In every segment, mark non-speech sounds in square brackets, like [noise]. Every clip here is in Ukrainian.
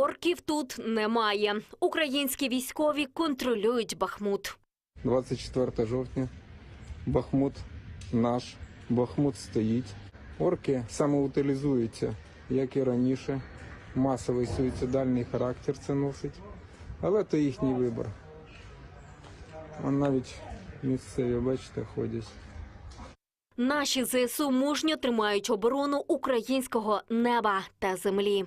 орків тут немає. Українські військові контролюють Бахмут. 24 жовтня. Бахмут наш. Бахмут стоїть. Орки самоутилізуються, як і раніше. Масовий суїцидальний характер це носить. Але то їхній вибір. А навіть місцеві, бачите, ходять. Наші ЗСУ мужньо тримають оборону українського неба та землі.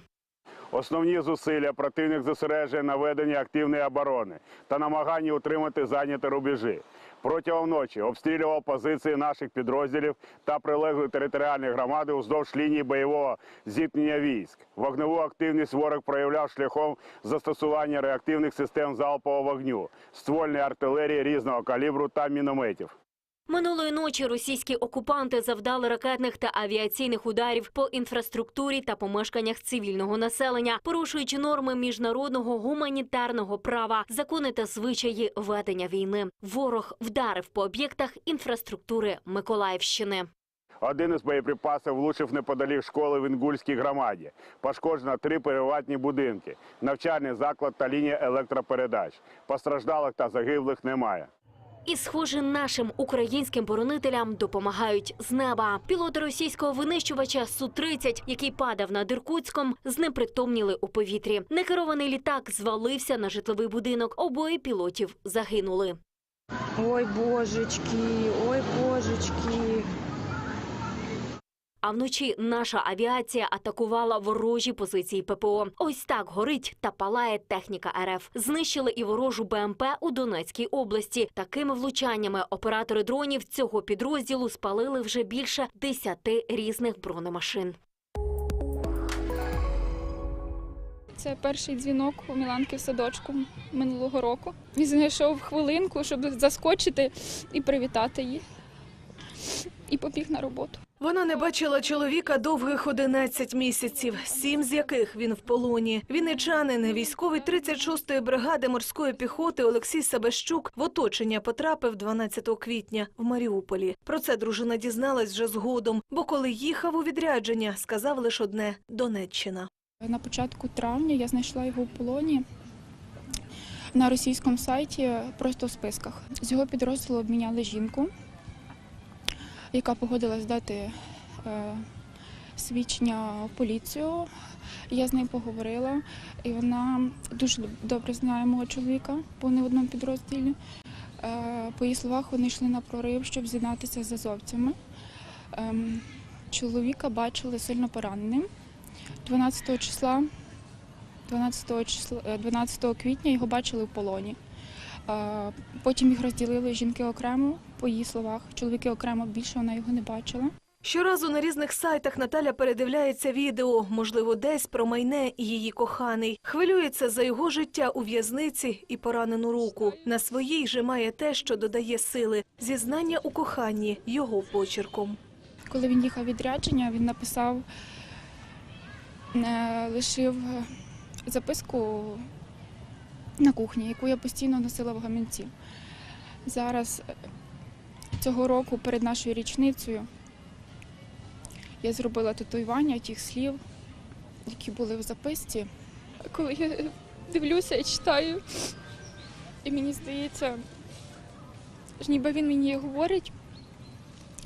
Основні зусилля противник зосереджує на веденні активної оборони та намаганні утримати зайняті рубежі. Протягом ночі обстрілював позиції наших підрозділів та прилеглої територіальної громади уздовж лінії бойового зіткнення військ. Вогневу активність ворог проявляв шляхом застосування реактивних систем залпового вогню, ствольної артилерії різного калібру та мінометів. Минулої ночі російські окупанти завдали ракетних та авіаційних ударів по інфраструктурі та помешканнях цивільного населення, порушуючи норми міжнародного гуманітарного права, закони та звичаї ведення війни. Ворог вдарив по об'єктах інфраструктури Миколаївщини. Один із боєприпасів влучив неподалік школи в Інгульській громаді. Пошкоджено три приватні будинки, навчальний заклад та лінія електропередач. Постраждалих та загиблих немає. І, схоже, нашим українським боронителям допомагають з неба. Пілоти російського винищувача Су-30, який падав над Іркутськом, знепритомніли у повітрі. Некерований літак звалився на житловий будинок. Обоє пілотів загинули. Ой, божечки, ой, божечки. А вночі наша авіація атакувала ворожі позиції ППО. Ось так горить та палає техніка РФ. Знищили і ворожу БМП у Донецькій області. Такими влучаннями оператори дронів цього підрозділу спалили вже більше десяти різних бронемашин. Це перший дзвінок у Міланки в садочку минулого року. Він знайшов хвилинку, щоб заскочити і привітати її. І побіг на роботу. Вона не бачила чоловіка довгих 11 місяців, сім з яких він в полоні. Вінничанин, військовий 36-ї бригади морської піхоти Олексій Сабещук в оточення потрапив 12 квітня в Маріуполі. Про це дружина дізналась вже згодом, бо коли їхав у відрядження, сказав лише одне – Донеччина. На початку травня я знайшла його в полоні на російському сайті, просто в списках. З його підрозділу обміняли жінку, яка погодилась дати е, свідчення в поліцію. Я з нею поговорила, і вона дуже добре знає мого чоловіка, бо вони в одному підрозділі. Е, По її словах, вони йшли на прорив, щоб з'єднатися з азовцями. Ем, Чоловіка бачили сильно пораненим. 12 числа, 12 числа, е, 12 квітня його бачили в полоні. Е, Потім їх розділили жінки окремо, по її словах. Чоловіки окремо більше вона його не бачила. Щоразу на різних сайтах Наталя передивляється відео, можливо, десь про майне і її коханий. Хвилюється за його життя у в'язниці і поранену руку. На своїй же має те, що додає сили. Зізнання у коханні його почерком. Коли він їхав відрядження, він написав, е, лишив записку на кухні, яку я постійно носила в гамінці. Зараз е, цього року перед нашою річницею я зробила татуювання тих слів, які були в записці. Коли я дивлюся і читаю, і мені здається, ніби він мені говорить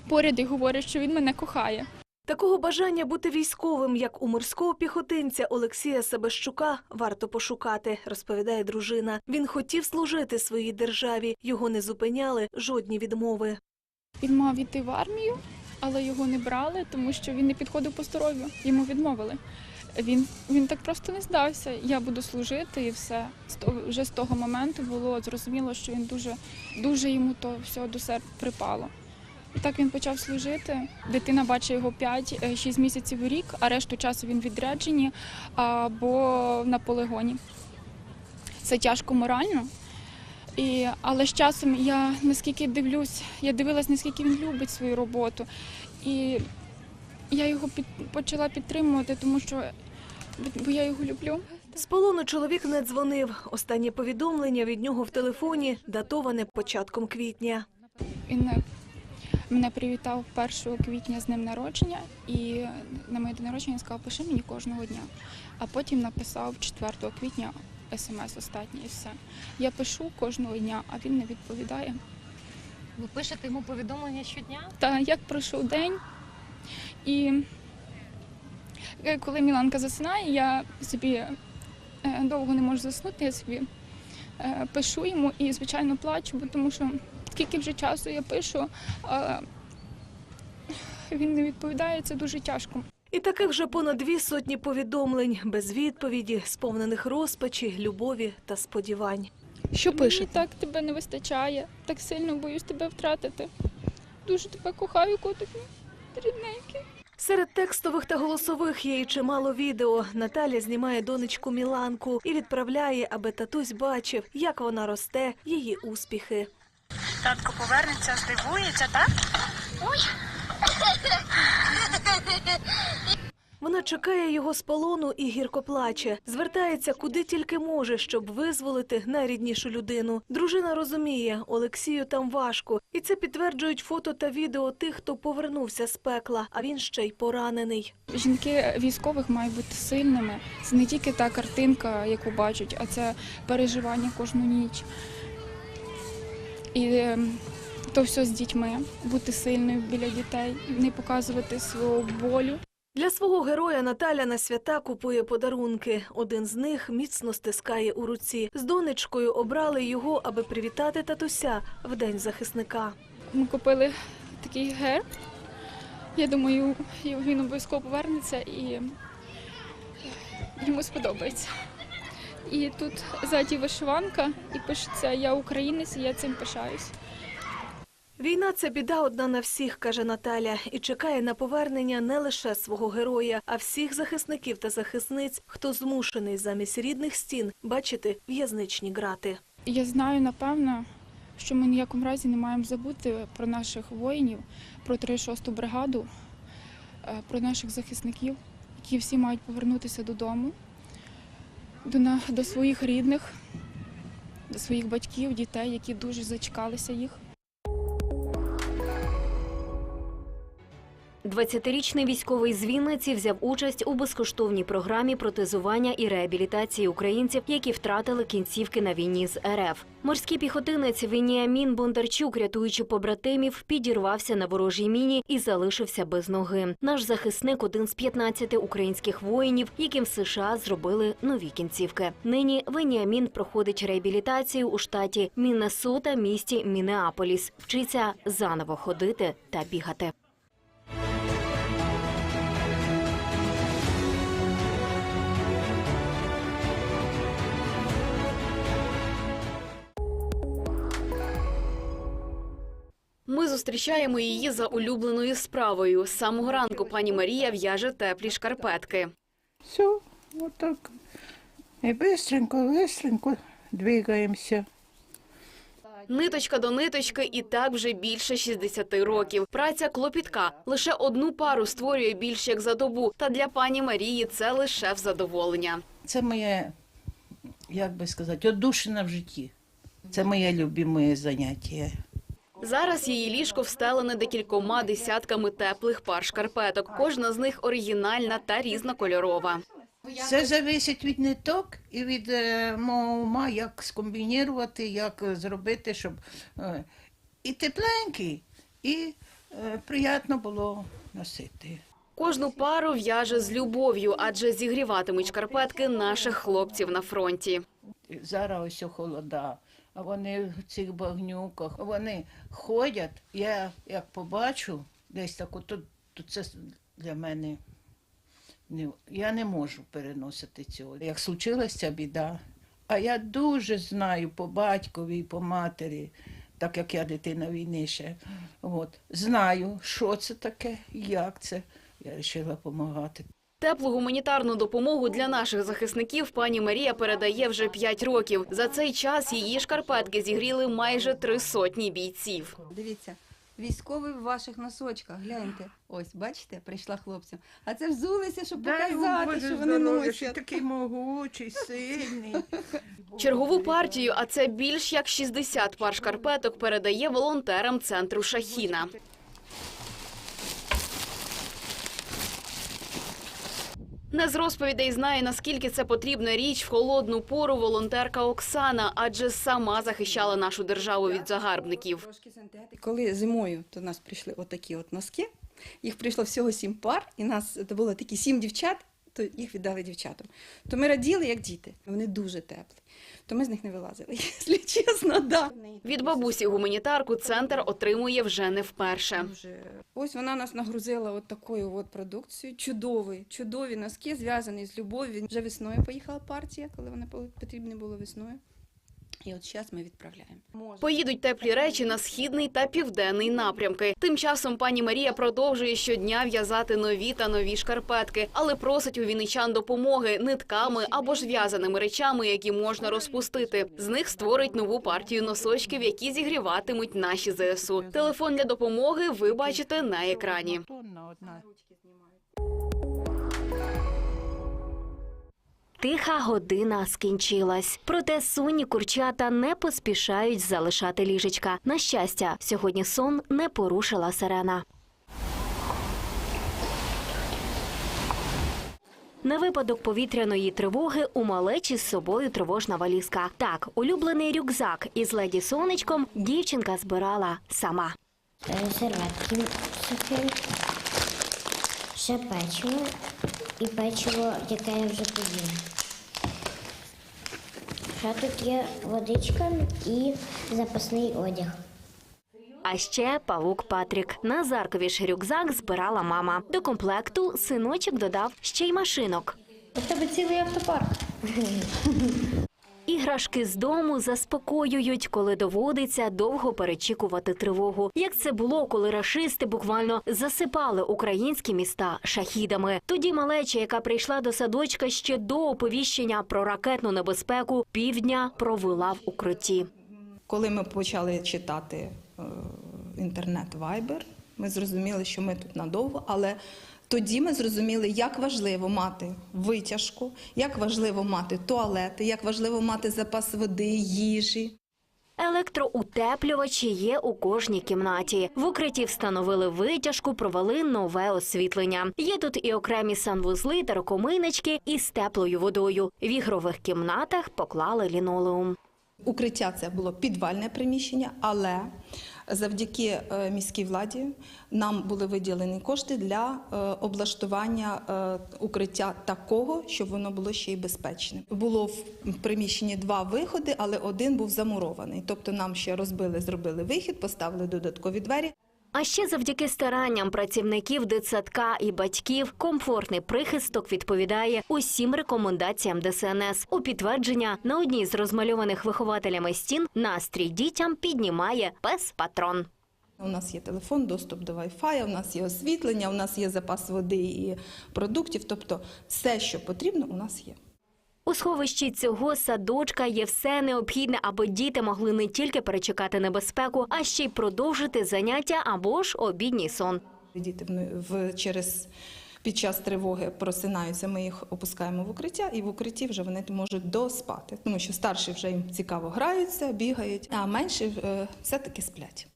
поряд і говорить, що він мене кохає. Такого бажання бути військовим, як у морського піхотинця Олексія Себещука, варто пошукати, розповідає дружина. Він хотів служити своїй державі, його не зупиняли жодні відмови. Він мав іти в армію, але його не брали, тому що він не підходив по здоров'ю. Йому відмовили. Він, він так просто не здався. Я буду служити і все. Вже з того моменту було зрозуміло, що він дуже, дуже йому то все до серця припало. Так він почав служити. Дитина бачить його 5-6 місяців у рік, а решту часу він в відрядженні або на полигоні. Це тяжко морально. І, але з часом я наскільки дивлюсь, я дивилась, наскільки він любить свою роботу. І я його під, почала підтримувати, тому що бо я його люблю. З полону чоловік не дзвонив. Останнє повідомлення від нього в телефоні датоване початком квітня. Він Мене привітав 1 квітня з днем народження і на моє день народження сказав, пиши мені кожного дня. А потім написав 4 квітня смс останній і все. Я пишу кожного дня, а він не відповідає. Ви пишете йому повідомлення щодня? Та як пройшов день, і е, коли Міланка засинає, я собі е, довго не можу заснути, я собі е, пишу йому і, звичайно, плачу, бо тому що скільки вже часу я пишу, а він не відповідає, це дуже тяжко. І таких вже понад дві сотні повідомлень без відповіді, сповнених розпачі, любові та сподівань. Що Мені так тебе не вистачає, так сильно боюсь тебе втратити. Дуже тебе кохаю, котик мій, рідненький. Серед текстових та голосових є і чимало відео. Наталя знімає донечку Міланку і відправляє, аби татусь бачив, як вона росте, її успіхи. Татко повернеться, здивується, так? Вона чекає його з полону і гірко плаче. Звертається куди тільки може, щоб визволити найріднішу людину. Дружина розуміє, Олексію там важко, і це підтверджують фото та відео тих, хто повернувся з пекла, а він ще й поранений. Жінки військових мають бути сильними. Це не тільки та картинка, яку бачать, а це переживання кожну ніч. І ем, то все з дітьми, бути сильною біля дітей, не показувати свого болю. Для свого героя Наталя на свята купує подарунки. Один з них міцно стискає у руці. З донечкою обрали його, аби привітати татуся в день захисника. Ми купили такий герб. Я думаю, він обов'язково повернеться і йому сподобається. І тут ззаді вишиванка, і пишеться Я українець, і я цим пишаюсь. Війна це біда одна на всіх, каже Наталя, і чекає на повернення не лише свого героя, а всіх захисників та захисниць, хто змушений замість рідних стін бачити в'язничні грати. Я знаю, напевно, що ми ніякому разі не маємо забути про наших воїнів, про 36-ту бригаду, е, про наших захисників, які всі мають повернутися додому, до, до своїх рідних, до своїх батьків, дітей, які дуже зачекалися їх. 20-річний військовий з Вінниці взяв участь у безкоштовній програмі протезування і реабілітації українців, які втратили кінцівки на війні з РФ. Морський піхотинець Веніамін Бондарчук, рятуючи побратимів, підірвався на ворожій міні і залишився без ноги. Наш захисник один з 15 українських воїнів, яким США зробили нові кінцівки. Нині Веніамін проходить реабілітацію у штаті Міннесота, місті Мінеаполіс. Вчиться заново ходити та бігати. Ми зустрічаємо її за улюбленою справою. З самого ранку пані Марія в'яже теплі шкарпетки. Все, вот так. И быстренько, быстренько двигаемся. Ниточка до ниточки і так вже більше 60 років. Праця клопітка. Лише одну пару створює більше як за добу. Та для пані Марії це лише в задоволення. Це моє, як би сказати, одушина в житті. Це моє любиме заняття. Зараз її ліжко встелене декількома десятками теплих пар шкарпеток. Кожна з них оригінальна та різнокольорова. Все залежить від ниток і від е, мого ума, як скомбінірувати, як е, зробити, щоб е, і тепленький, і приємно було носити. Кожну пару в'яже з любов'ю, адже зігріватимуть шкарпетки наших хлопців на фронті. Зараз ось холода, вони в цих багнюках, вони ходять. Я як побачу десь так, то, то це для мене не, я не можу переносити цього. Як случилася біда, а я дуже знаю по батькові і по матері, так як я дитина війни ще, от, знаю, що це таке, як це. Я вирішила допомагати. Теплу гуманітарну допомогу для наших захисників пані Марія передає вже 5 років. За цей час її шкарпетки зігріли майже три сотні бійців. Дивіться, військовий в ваших носочках. Гляньте, ось бачите, прийшла хлопцям. А це взулися, щоб показати, що вони носять. такий могучий, сильний. Чергову партію, а це більш як 60 пар шкарпеток, передає волонтерам центру Шахіна. Не з розповідей знає, наскільки це потрібна річ в холодну пору волонтерка Оксана, адже сама захищала нашу державу від загарбників. Коли зимою до нас прийшли отакі от носки, їх прийшло всього сім пар, і нас це було такі сім дівчат, то їх віддали дівчатам. То ми раділи, як діти. Вони дуже теплі. То ми з них не вилазили, [laughs] якщо чесно, да. Від бабусі гуманітарку центр отримує вже не вперше. Ось вона нас нагрузила от такою от продукцією. Чудові, чудові носки, зв'язані з любов'ю. Вже весною поїхала партія, коли вона потрібна було весною. І от зараз ми відправляємо. Поїдуть теплі речі на східний та південний напрямки. Тим часом пані Марія продовжує щодня в'язати нові та нові шкарпетки, але просить у вінничан допомоги нитками або ж в'язаними речами, які можна розпустити. З них створить нову партію носочків, які зігріватимуть наші ЗСУ. Телефон для допомоги ви бачите на екрані. Тиха година скінчилась. Проте сонні курчата не поспішають залишати ліжечка. На щастя, сьогодні сон не порушила сирена. На випадок повітряної тривоги у малечі з собою тривожна валізка. Так, улюблений рюкзак із леді сонечком дівчинка збирала сама. серветки сухі, ще печиво і печиво, яке я вже поїла. Ще тут є водичка і запасний одяг. А ще павук Патрік. На Зарковіш рюкзак збирала мама. До комплекту синочок додав ще й машинок. У тебе цілий автопарк. [laughs] Іграшки з дому заспокоюють, коли доводиться довго перечікувати тривогу. Як це було, коли рашисти буквально засипали українські міста шахідами. Тоді малеча, яка прийшла до садочка ще до оповіщення про ракетну небезпеку, півдня провела в укритті. Коли ми почали читати е, інтернет Viber, ми зрозуміли, що ми тут надовго, але тоді ми зрозуміли, як важливо мати витяжку, як важливо мати туалети, як важливо мати запас води, їжі. Електроутеплювачі є у кожній кімнаті. В укритті встановили витяжку, провели нове освітлення. Є тут і окремі санвузли та рукомийнички із теплою водою. В ігрових кімнатах поклали лінолеум. Укриття це було підвальне приміщення, але завдяки е, міській владі нам були виділені кошти для е, облаштування е, укриття такого, щоб воно було ще й безпечним. Було в приміщенні два виходи, але один був замурований. Тобто нам ще розбили, зробили вихід, поставили додаткові двері. А ще завдяки старанням працівників дитсадка і батьків комфортний прихисток відповідає усім рекомендаціям ДСНС. У підтвердження на одній з розмальованих вихователями стін настрій дітям піднімає пес патрон. У нас є телефон, доступ до Wi-Fi, у нас є освітлення, у нас є запас води і продуктів. Тобто, все, що потрібно, у нас є. У сховищі цього садочка є все необхідне, аби діти могли не тільки перечекати небезпеку, а ще й продовжити заняття або ж обідній сон. Діти в, через під час тривоги просинаються. Ми їх опускаємо в укриття, і в укритті вже вони можуть доспати, тому що старші вже їм цікаво граються, бігають, а менші е, все-таки сплять.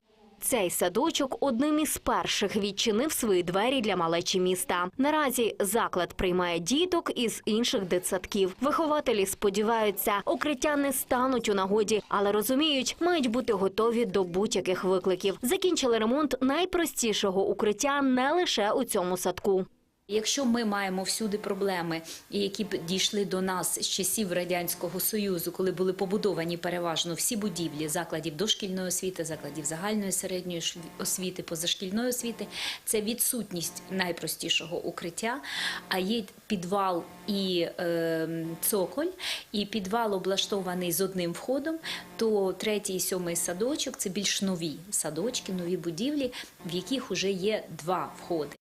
Цей садочок одним із перших відчинив свої двері для малечі міста. Наразі заклад приймає діток із інших дитсадків. Вихователі сподіваються, укриття не стануть у нагоді, але розуміють, мають бути готові до будь-яких викликів. Закінчили ремонт найпростішого укриття не лише у цьому садку. Якщо ми маємо всюди проблеми, які дійшли до нас з часів радянського союзу, коли були побудовані переважно всі будівлі закладів дошкільної освіти, закладів загальної середньої освіти, позашкільної освіти, це відсутність найпростішого укриття. А є підвал і е, цоколь, і підвал облаштований з одним входом. То третій і сьомий садочок це більш нові садочки, нові будівлі, в яких вже є два входи.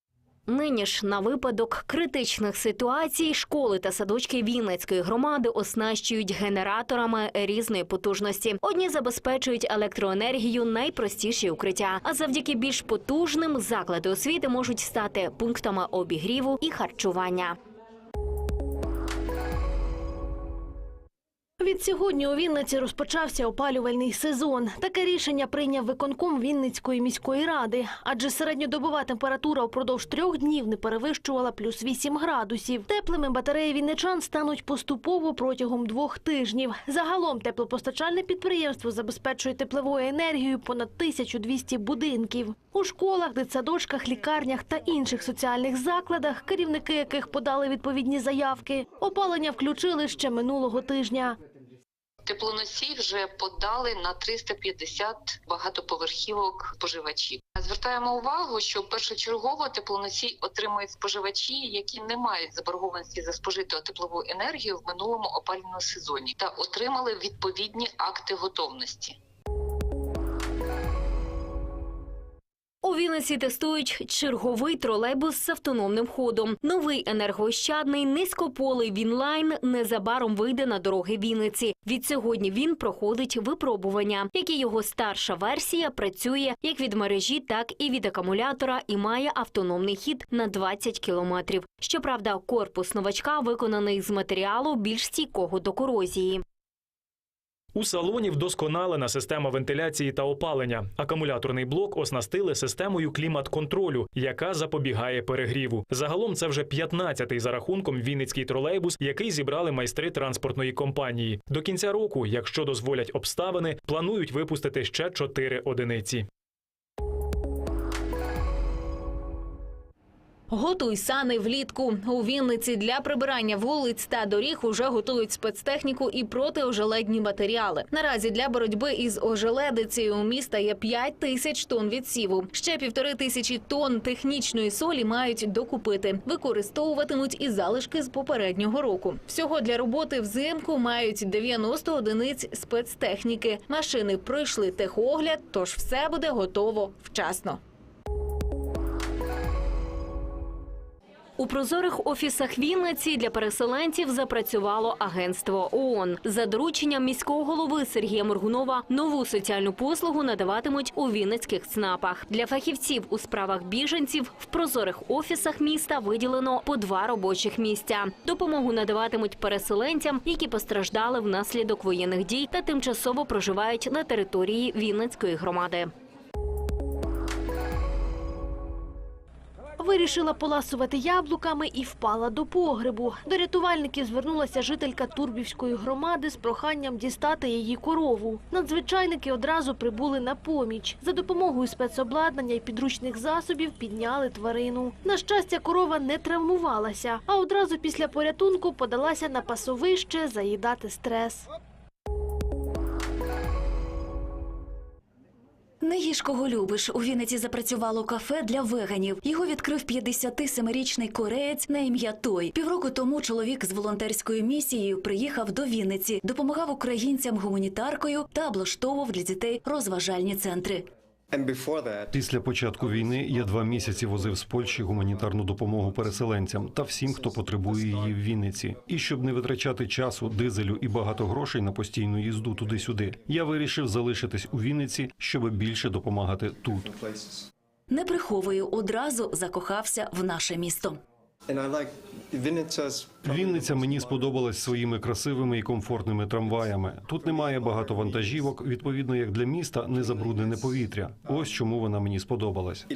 Нині ж на випадок критичних ситуацій школи та садочки Вінницької громади оснащують генераторами різної потужності. Одні забезпечують електроенергію найпростіші укриття, а завдяки більш потужним заклади освіти можуть стати пунктами обігріву і харчування. Від сьогодні у Вінниці розпочався опалювальний сезон. Таке рішення прийняв виконком Вінницької міської ради, адже середньодобова температура упродовж трьох днів не перевищувала плюс 8 градусів. Теплими батареї вінничан стануть поступово протягом двох тижнів. Загалом теплопостачальне підприємство забезпечує тепловою енергією понад 1200 будинків. У школах, дитсадочках, лікарнях та інших соціальних закладах, керівники яких подали відповідні заявки, опалення включили ще минулого тижня. Теплоносій вже подали на 350 багатоповерхівок споживачів. Звертаємо увагу, що першочергово теплоносій отримують споживачі, які не мають заборгованості за спожиту теплову енергію в минулому опальному сезоні та отримали відповідні акти готовності. У Вінниці тестують черговий тролейбус з автономним ходом. Новий енергоощадний низькополий Вінлайн незабаром вийде на дороги Вінниці. Від сьогодні він проходить випробування, як і його старша версія працює як від мережі, так і від акумулятора і має автономний хід на 20 кілометрів. Щоправда, корпус новачка виконаний з матеріалу більш стійкого до корозії. У салоні вдосконалена система вентиляції та опалення. Акумуляторний блок оснастили системою клімат-контролю, яка запобігає перегріву. Загалом це вже 15-й за рахунком Вінницький тролейбус, який зібрали майстри транспортної компанії. До кінця року, якщо дозволять обставини, планують випустити ще 4 одиниці. Готуй сани влітку. У Вінниці для прибирання вулиць та доріг уже готують спецтехніку і протиожеледні матеріали. Наразі для боротьби із ожеледицею у міста є 5 тисяч тонн відсіву. Ще півтори тисячі тонн технічної солі мають докупити. Використовуватимуть і залишки з попереднього року. Всього для роботи взимку мають 90 одиниць спецтехніки. Машини пройшли техогляд, тож все буде готово вчасно. У прозорих офісах Вінниці для переселенців запрацювало агентство ООН. За дорученням міського голови Сергія Моргунова нову соціальну послугу надаватимуть у Вінницьких ЦНАПах. Для фахівців у справах біженців в прозорих офісах міста виділено по два робочих місця. Допомогу надаватимуть переселенцям, які постраждали внаслідок воєнних дій та тимчасово проживають на території Вінницької громади. Вирішила поласувати яблуками і впала до погребу. До рятувальників звернулася жителька Турбівської громади з проханням дістати її корову. Надзвичайники одразу прибули на поміч. За допомогою спецобладнання і підручних засобів підняли тварину. На щастя, корова не травмувалася, а одразу після порятунку подалася на пасовище заїдати стрес. Не кого любиш. У Вінниці запрацювало кафе для веганів. Його відкрив 57-річний кореєць на ім'я Той. Півроку тому чоловік з волонтерською місією приїхав до Вінниці, допомагав українцям гуманітаркою та облаштовував для дітей розважальні центри. Після початку війни я два місяці возив з Польщі гуманітарну допомогу переселенцям та всім, хто потребує її в Вінниці. І щоб не витрачати часу, дизелю і багато грошей на постійну їзду туди-сюди, я вирішив залишитись у Вінниці, щоб більше допомагати тут. Не приховую, одразу закохався в наше місто. Вінниця мені сподобалась своїми красивими і комфортними трамваями. Тут немає багато вантажівок, відповідно, як для міста, не забруднене повітря. Ось чому вона мені сподобалась.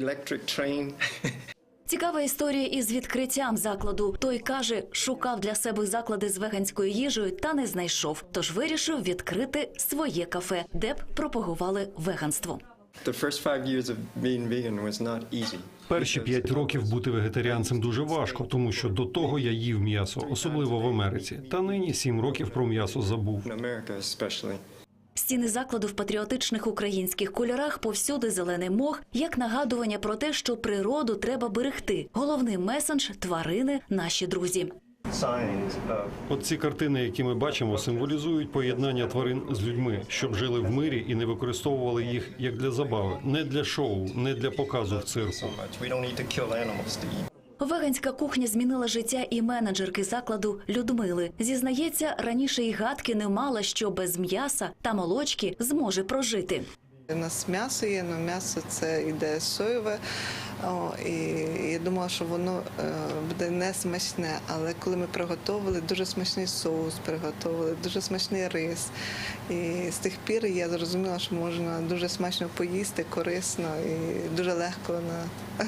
Цікава історія із відкриттям закладу. Той каже, шукав для себе заклади з веганською їжею та не знайшов. Тож вирішив відкрити своє кафе, де б пропагували веганство. Перші п'ять років бути вегетаріанцем дуже важко, тому що до того я їв м'ясо, особливо в Америці. Та нині сім років про м'ясо забув. Стіни закладу в патріотичних українських кольорах повсюди зелений мох, як нагадування про те, що природу треба берегти. Головний месендж тварини наші друзі. От ці картини, які ми бачимо, символізують поєднання тварин з людьми, щоб жили в мирі і не використовували їх як для забави, не для шоу, не для показу в цирку. Веганська кухня змінила життя і менеджерки закладу Людмили. Зізнається, раніше й гадки не мала, що без м'яса та молочки зможе прожити. У нас м'ясо є, але м'ясо це йде соєве. О, і я думала, що воно е, буде не смачне, але коли ми приготували, дуже смачний соус приготували, дуже смачний рис. І з тих пір я зрозуміла, що можна дуже смачно поїсти, корисно і дуже легко на,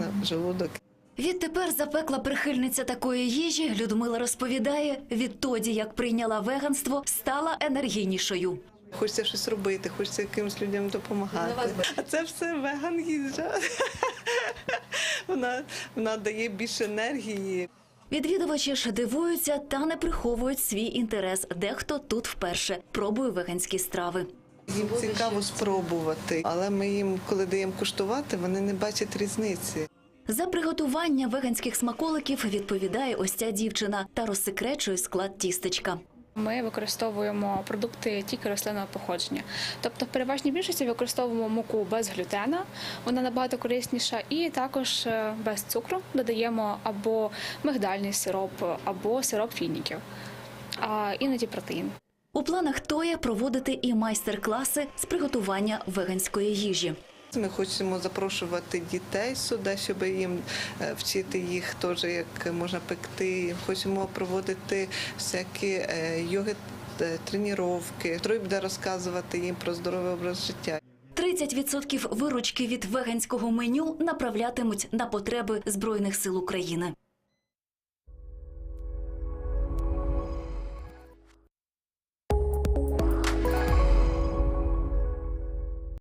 на желудок. Відтепер запекла прихильниця такої їжі. Людмила розповідає, відтоді, як прийняла веганство, стала енергійнішою. Хочеться щось робити, хочеться якимось людям допомагати. А це все веган їжа. [laughs] Вона, вона дає більше енергії. Відвідувачі ж дивуються та не приховують свій інтерес. Дехто тут вперше пробує веганські страви. Їм цікаво спробувати, але ми їм, коли даємо куштувати, вони не бачать різниці. За приготування веганських смаколиків відповідає ось ця дівчина та розсекречує склад тістечка. Ми використовуємо продукти тільки рослинного походження. Тобто, в переважній більшості використовуємо муку без глютена, вона набагато корисніша, і також е, без цукру додаємо або мигдальний сироп, або сироп фініків, а іноді протеїн. У планах Тоя проводити і майстер-класи з приготування веганської їжі. Ми хочемо запрошувати дітей сюди, щоб їм е, вчити їх теж, як можна пекти. Хочемо проводити всякі е, йоги е, тренування. Трой буде розказувати їм про здоровий образ життя. 30% виручки від веганського меню направлятимуть на потреби Збройних сил України.